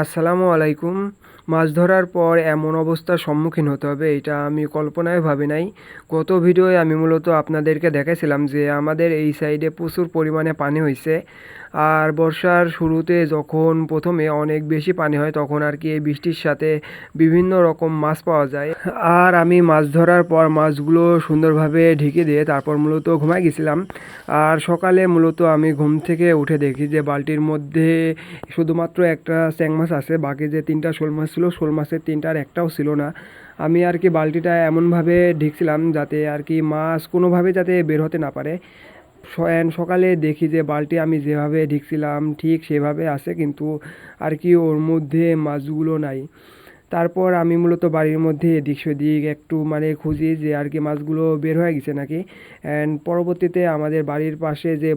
আসসালামু আলাইকুম। মাছ ধরার পর এমন অবস্থার সম্মুখীন হতে হবে, এটা আমি কল্পনায় ভাবি নাই। গত ভিডিওয়ে আমি মূলত আপনাদেরকে দেখাইছিলাম যে আমাদের এই সাইডে প্রচুর পরিমাণে পানি হয়েছে আর বর্ষার শুরুতে যখন প্রথমে অনেক বেশি পানি হয়, তখন আর কি এই বৃষ্টির সাথে বিভিন্ন রকম মাছ পাওয়া যায়। আর আমি মাছ ধরার পর মাছগুলো সুন্দরভাবে ঢেকে দিয়ে তারপর মূলত ঘুমাই গেছিলাম। আর সকালে মূলত আমি ঘুম থেকে উঠে দেখি যে বালতির মধ্যে শুধুমাত্র একটা চ্যাং মাছ আছে, বাকি যে তিনটা শোল মাছ ছিল, শোল মাছের তিনটার একটাও ছিল না। আমি আর কি বালতিটা এমনভাবে ঢেকছিলাম যাতে আর কি মাছ কোনোভাবে যাতে বের হতে না পারে। সকালে দেখি যে বালটি আমি যেভাবে ঢিকছিলাম ঠিক সেভাবে আছে কিন্তু আর কি ওর মধ্যে মাছগুলো নাই। তারপর আমি মূলত বাড়ির মধ্যে এদিক সেদিক একটু মানে খুঁজি যে আর কি মাছগুলো বের হয়ে গেছে নাকি। অ্যান্ড পরবর্তীতে আমাদের বাড়ির পাশে যে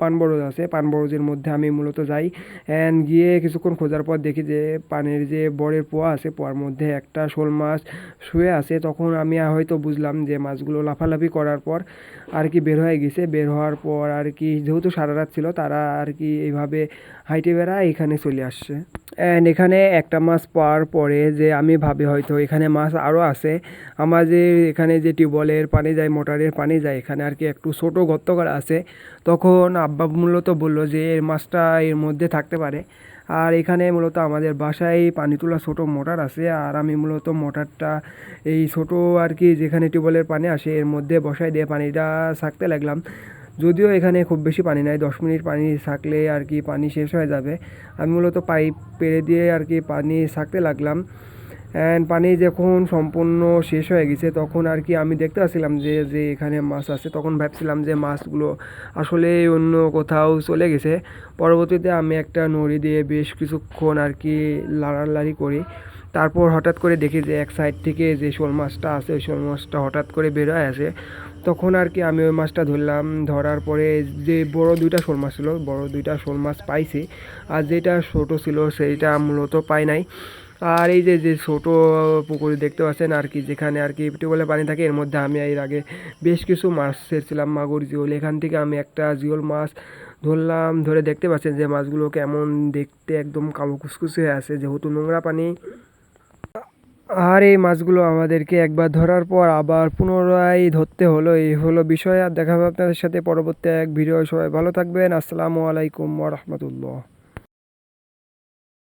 পানবরজ আছে, পানবরজের মধ্যে আমি মূলত যাই। অ্যান্ড গিয়ে কিছুক্ষণ খোঁজার পর দেখি যে পানের যে বড়ের পোয়া আছে, পোয়ার মধ্যে একটা শোল মাছ শুয়ে আছে। তখন আমি হয়তো বুঝলাম যে মাছগুলো লাফালাফি করার পর আর কি বের হয়ে গেছে। বের হওয়ার পর আর কি যেহেতু সারা রাত ছিল, তারা আর কি এইভাবে হাইটে বেড়া এখানে চলে আসছে। অ্যান্ড এখানে একটা মাছ পাওয়ার পরে যে আমি ভাবি হয়তো এখানে মাছ আরও আছে। আমাদের এখানে যে টিউবওয়েলের পানি যায়, মোটরের পানি যায়, এখানে আর কি একটু ছোটো গর্ত করা আছে। তখন আব্বা মূলত বলল যে এর মাছটা এর মধ্যে থাকতে পারে। আর এখানে মূলত আমাদের বাসায় পানি তোলা ছোটো মোটর আছে। আর আমি মূলত মোটরটা এই ছোটো আর কি যেখানে টিউবওয়েলের পানি আসে, এর মধ্যে বসাই দিয়ে পানিটা ছাকতে লাগলাম। যদিও এখানে খুব বেশি পানি নাই, দশ মিনিট পানি থাকলে আর কি পানি শেষ হয়ে যাবে। আমি মূলত পাইপ পেরে দিয়ে আর কি পানি থাকতে লাগলাম। অ্যান্ড পানি যখন সম্পূর্ণ শেষ হয়ে গেছে, তখন আর কি আমি দেখতে পাচ্ছিলাম যে যে এখানে মাছ আছে, তখন ভাবছিলাম যে মাছগুলো আসলে অন্য কোথাও চলে গেছে। পরবর্তীতে আমি একটা নড়ি দিয়ে বেশ কিছুক্ষণ আর কি লাড়ালাড়ি করি। তারপর হঠাৎ করে দেখি যে এক সাইড থেকে যে শোল মাছটা আছে, ওই শোল মাছটা হঠাৎ করে বেরোয় আসে। তখন আর কি আমি ওই মাছটা ধরলাম, ধরার পরে যে বড় দুইটা শোল মাছ ছিল, বড় দুইটা শোল মাছ পাইছি। আর যেটা ছোটো ছিল, সেইটা মূলত পাই নাই। আর এই যে যে ছোটো পুকুর দেখতে পাচ্ছেন আর কি, যেখানে আর কি টিউবওয়েলে পানি থাকে, এর মধ্যে আমি এর আগে বেশ কিছু মাছ ছেড়ছিলাম, মাগুর জিওল এখান থেকে আমি একটা জিওল মাছ ধরলাম, ধরে দেখতে পাচ্ছেন যে মাছগুলো কেমন দেখতে, একদম কালো হয়ে আছে, যেহেতু নোংরা পানি। আর এই মাছগুলো আমাদেরকে একবার ধরার পর আবার পুনরায় ধরতে হলো, এই হলো বিষয়। আর দেখা হবে আপনাদের সাথে পরবর্তী এক ভিডিও। সবাই ভালো থাকবেন। আসসালামু আলাইকুম রহমতুল্লাহ।